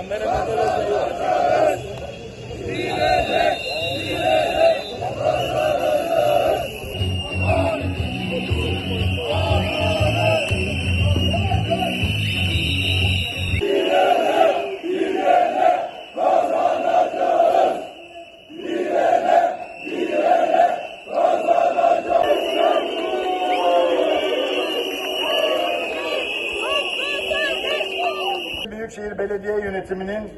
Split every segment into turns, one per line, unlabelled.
Amém. Büyükşehir Belediye Yönetimi'nin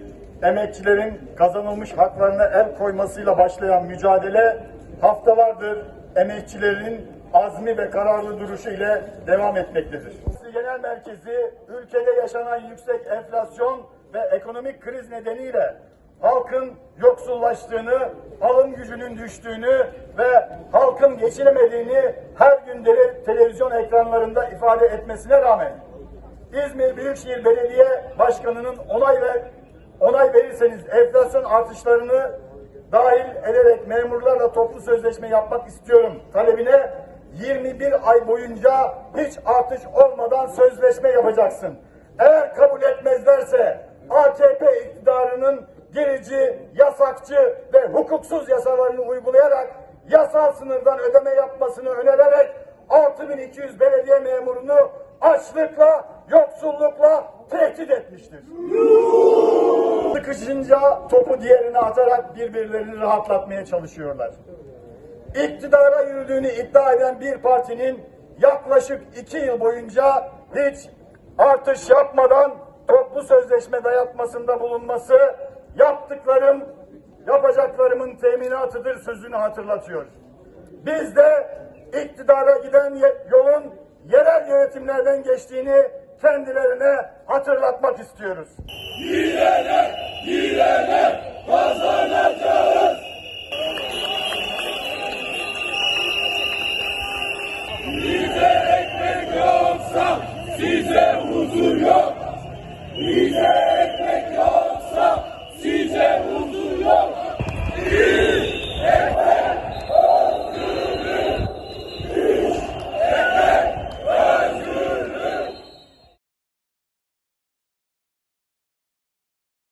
emekçilerin kazanılmış haklarına el koymasıyla başlayan mücadele haftalardır emekçilerin azmi ve kararlı duruşu ile devam etmektedir. Genel merkezi ülkede yaşanan yüksek enflasyon ve ekonomik kriz nedeniyle halkın yoksullaştığını, alım gücünün düştüğünü ve halkın geçinemediğini her gün tele- televizyon ekranlarında ifade etmesine rağmen İzmir Büyükşehir Belediye Başkanı'nın onay ver onay verirseniz enflasyon artışlarını dahil ederek memurlarla toplu sözleşme yapmak istiyorum talebine 21 ay boyunca hiç artış olmadan sözleşme yapacaksın. Eğer kabul etmezlerse AKP iktidarının gerici, yasakçı ve hukuksuz yasalarını uygulayarak yasal sınırdan ödeme yapmasını önererek 6200 belediye memurunu açlıkla, yoksullukla tehdit etmiştir. Sıkışınca topu diğerine atarak birbirlerini rahatlatmaya çalışıyorlar. İktidara yürüdüğünü iddia eden bir partinin yaklaşık iki yıl boyunca hiç artış yapmadan toplu sözleşme dayatmasında bulunması yaptıklarım yapacaklarımın teminatıdır sözünü hatırlatıyor. Biz de iktidara giden yolun yerel yönetimlerden geçtiğini kendilerine hatırlatmak istiyoruz.
Size ekmek yoksa size huzur yok.